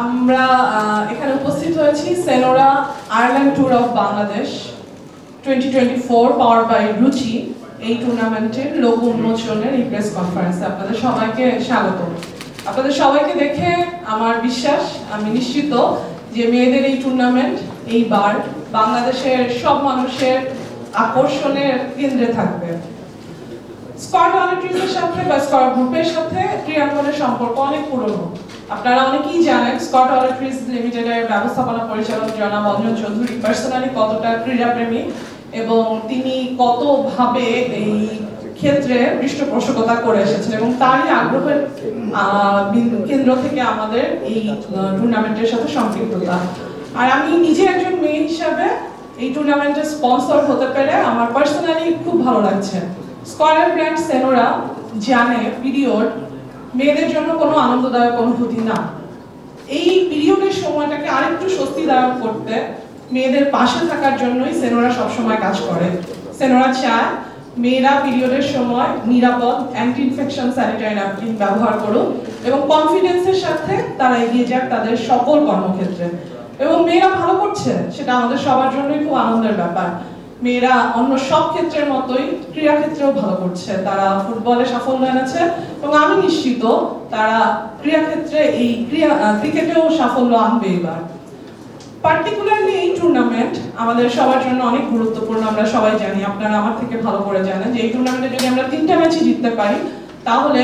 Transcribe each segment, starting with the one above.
আমরা এখানে উপস্থিত হয়েছি Senora Ireland tour of Bangladesh twenty twenty four power by Ruchi এই টুর্নামেন্টের লোক উন্মোচনের এই প্রেস কনফারেন্সে আপনাদের সবাইকে স্বাগত। আপনাদের সবাইকে দেখে আমার বিশ্বাস, আমি নিশ্চিত যে মেয়েদের এই টুর্নামেন্ট এইবার বাংলাদেশের সব মানুষের আকর্ষণের কেন্দ্রে থাকবে। স্কট অলিট্রিজের সাথে বা স্কট গ্রুপের সাথে ক্রীড়াঙ্গনের সম্পর্ক অনেক পুরনো। আপনারা অনেকেই জানেন, স্কট অলিট্রিজ লিমিটেডের ব্যবস্থাপনা পরিচালক জনাব অঞ্জন চৌধুরী। পার্সোনালি কতটা ক্রীড়াপ্রেমী এবং তিনি কতভাবে এই ক্ষেত্রে পৃষ্ঠপোষকতা করে এসেছেন এবং তারই আগ্রহের কেন্দ্র থেকে আমাদের এই টুর্নামেন্টের সাথে সম্পৃক্ততা। আর আমি নিজে একজন মেয়ে হিসাবে এই টুর্নামেন্টের স্পন্সর হতে পেরে আমার পার্সোনালি খুব ভালো লাগছে। স্কয়ার ব্র্যান্ড সেনোরা জানে, পিরিয়ড মেয়েদের জন্য কোনো আনন্দদায়ক অনুভূতি না। এই পিরিয়ডের সময়টাকে আরেকটু স্বস্তিদায়ক করতে মেয়েদের পাশে থাকার জন্যই সেনোরা সবসময় কাজ করে। সেনোরা চায় মেয়েরা পিরিয়ডের সময় নিরাপদ অ্যান্টি ইনফেকশন স্যানিটারি ন্যাপকিন ব্যবহার করুক এবং কনফিডেন্সের সাথে তারা এগিয়ে যাক তাদের সকল কর্মক্ষেত্রে। এবং মেয়েরা ভালো করছে, সেটা আমাদের সবার জন্যই খুব আনন্দের ব্যাপার। মেয়েরা অন্য সব ক্ষেত্রের মতোই ক্রীড়া ক্ষেত্রেও ভালো করছে। তারা ফুটবলে সাফল্য এনেছে এবং আমি নিশ্চিত তারা ক্রীড়া ক্ষেত্রে এই ক্রীড়া ক্রিকেটেও সাফল্য আনবে এবার। পার্টিকুলারলি এই টুর্নামেন্ট আমাদের সবার জন্য অনেক গুরুত্বপূর্ণ, আমরা সবাই জানি, আপনারা আমার থেকে ভালো করে জানেন যে এই টুর্নামেন্টে যদি আমরা তিনটা ম্যাচই জিততে পারি, তাহলে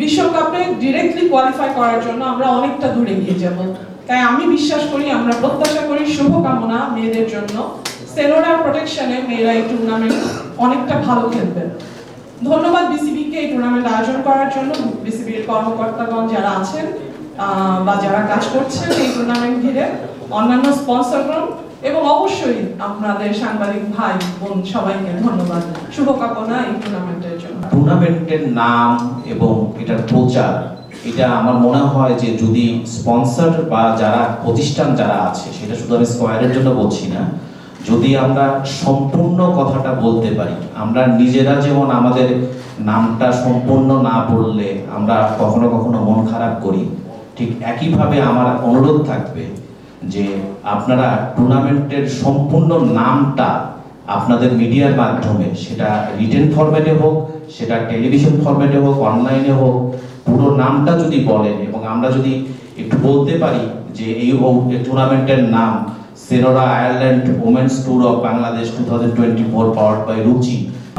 বিশ্বকাপে ডিরেক্টলি কোয়ালিফাই করার জন্য আমরা অনেকটা দূরে গিয়ে যাব। তাই আমি বিশ্বাস করি, আমরা প্রত্যাশা করি, শুভকামনা মেয়েদের জন্য। সেলোরার প্রোটেকশনে মেয়েরা এই টুর্নামেন্ট অনেকটা ভালো খেলবে ধন্যবাদ বিসিবিকে এই টুর্নামেন্ট আয়োজন করার জন্য। বিসিবির কর্মকর্তাগণ যারা আছেন বা যারা কাজ করছেন এই টুর্নামেন্ট ঘিরে, অন্যান্য স্পন্সরগণ এবং অবশ্যই আপনাদের সাংবাদিক ভাই, বোন সবাইকে ধন্যবাদ। শুভকামনা এই টুর্নামেন্টের জন্য। টুর্নামেন্টের নাম এবং এটার প্রচার, এটা আমার মনে হয় যে যদি স্পন্সর বা যারা প্রতিষ্ঠান যারা আছে, সেটা শুধু আমি স্কোয়ারের জন্য বলছি না যদি আমরা সম্পূর্ণ কথাটা বলতে পারি, আমরা নিজেরা যেমন আমাদের নামটা সম্পূর্ণ না বললে আমরা কখনো কখনো মন খারাপ করি, ঠিক একইভাবে আমার অনুরোধ থাকবে যে আপনারা টুর্নামেন্টের সম্পূর্ণ নামটা আপনাদের মিডিয়ার মাধ্যমে, সেটা রিটেন ফরম্যাটে হোক, সেটা টেলিভিশন ফরম্যাটে হোক, অনলাইনে হোক, পুরো নামটা যদি বলেন এবং আমরা যদি একটু বলতে পারি যে এই টুর্নামেন্টের নাম সেরোরা Ireland women's tour of Bangladesh two thousand twenty four power by Ruchi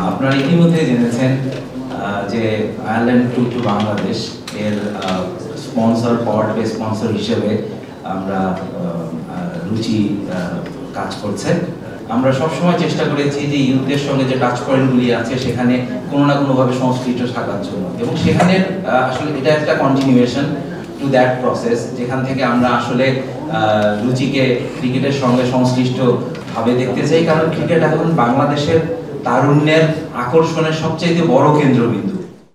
আপনারা ইতিমধ্যে জেনেছেন যে আয়ারল্যান্ড টু টু বাংলাদেশ এর স্পন্সর পট বা স্পন্সর হিসেবে আমরা রুচি কাজ করছে। আমরা সবসময় চেষ্টা করেছি যে ইউথের সঙ্গে যে টাচ পয়েন্টগুলি আছে, সেখানে কোনো না কোনোভাবে সংশ্লিষ্ট থাকার জন্য। এবং সেখানে আসলে এটা একটা কন্টিনিউয়েশন টু দ্যাট প্রসেস যেখান থেকে আমরা আসলে রুচিকে ক্রিকেটের সঙ্গে সংশ্লিষ্ট ভাবে দেখতে চাই, কারণ ক্রিকেট এখন বাংলাদেশের তারুণ্যের আকর্ষণের সবচেয়ে বড় কেন্দ্রবিন্দু।